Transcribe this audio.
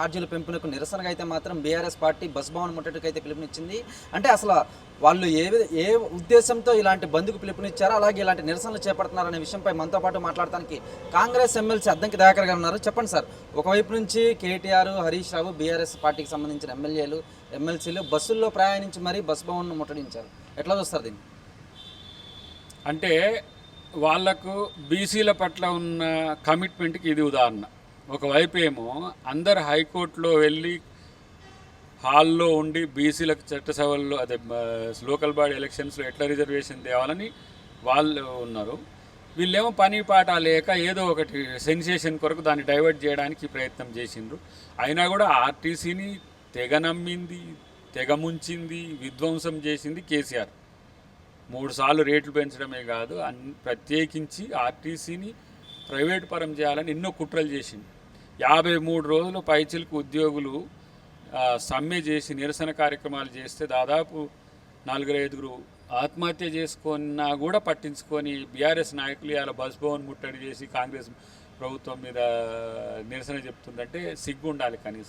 ఛార్జీల పెంపునకు నిరసనగా అయితే మాత్రం బీఆర్ఎస్ పార్టీ బస్ భవన్ ముట్టడికి అయితే పిలుపునిచ్చింది. అంటే అసలు వాళ్ళు ఏ ఏ ఉద్దేశంతో ఇలాంటి బంద్కు పిలుపునిచ్చారో అలాగే ఇలాంటి నిరసనలు చేపడుతున్నారనే విషయంపై మనతో పాటు మాట్లాడడానికి కాంగ్రెస్ ఎమ్మెల్సీ అద్దంకి దయాకర్ గారు ఉన్నారు. చెప్పండి సార్ ఒకవైపు నుంచి కేటీఆర్ హరీష్ రావు బీఆర్ఎస్ పార్టీకి సంబంధించిన ఎమ్మెల్యేలు ఎమ్మెల్సీలు బస్సుల్లో ప్రయాణించి మరీ బస్ భవన్ను ముట్టడించారు. ఎట్లా చూస్తారు దీన్ని? అంటే వాళ్ళకు బీసీల పట్ల ఉన్న కమిట్మెంట్కి ఇది ఉదాహరణ. ఒకవైపు ఏమో అందరు హైకోర్టులో వెళ్ళి హాల్లో ఉండి బీసీలకు చట్టసభల్లో అదే లోకల్ బాడీ ఎలక్షన్స్లో ఎట్లా రిజర్వేషన్ తేవాలని వాళ్ళు ఉన్నారు. వీళ్ళేమో పని పాట లేక ఏదో ఒకటి సెన్సేషన్ కొరకు దాన్ని డైవర్ట్ చేయడానికి ప్రయత్నం చేసిండ్రు. అయినా కూడా ఆర్టీసీని తెగ నమ్మింది తెగ ముంచింది విధ్వంసం చేసింది కేసీఆర్. మూడు సార్లు రేట్లు పెంచడమే కాదు అన్ ప్రత్యేకించి ఆర్టీసీని ప్రైవేట్ పరం చేయాలని ఎన్నో కుట్రలు చేసింది యాభై మూడు రోజులు పైచిలకు ఉద్యోగులు సమ్మె చేసి నిరసన కార్యక్రమాలు చేస్తే దాదాపు నలుగురు ఐదుగురు ఆత్మహత్య చేసుకున్నా కూడా పట్టించుకొని బీఆర్ఎస్ నాయకులు ఇలా బస్ భవన్ ముట్టడి చేసి కాంగ్రెస్ ప్రభుత్వం మీద నిరసన చెప్తుందంటే సిగ్గు ఉండాలి కనీసం.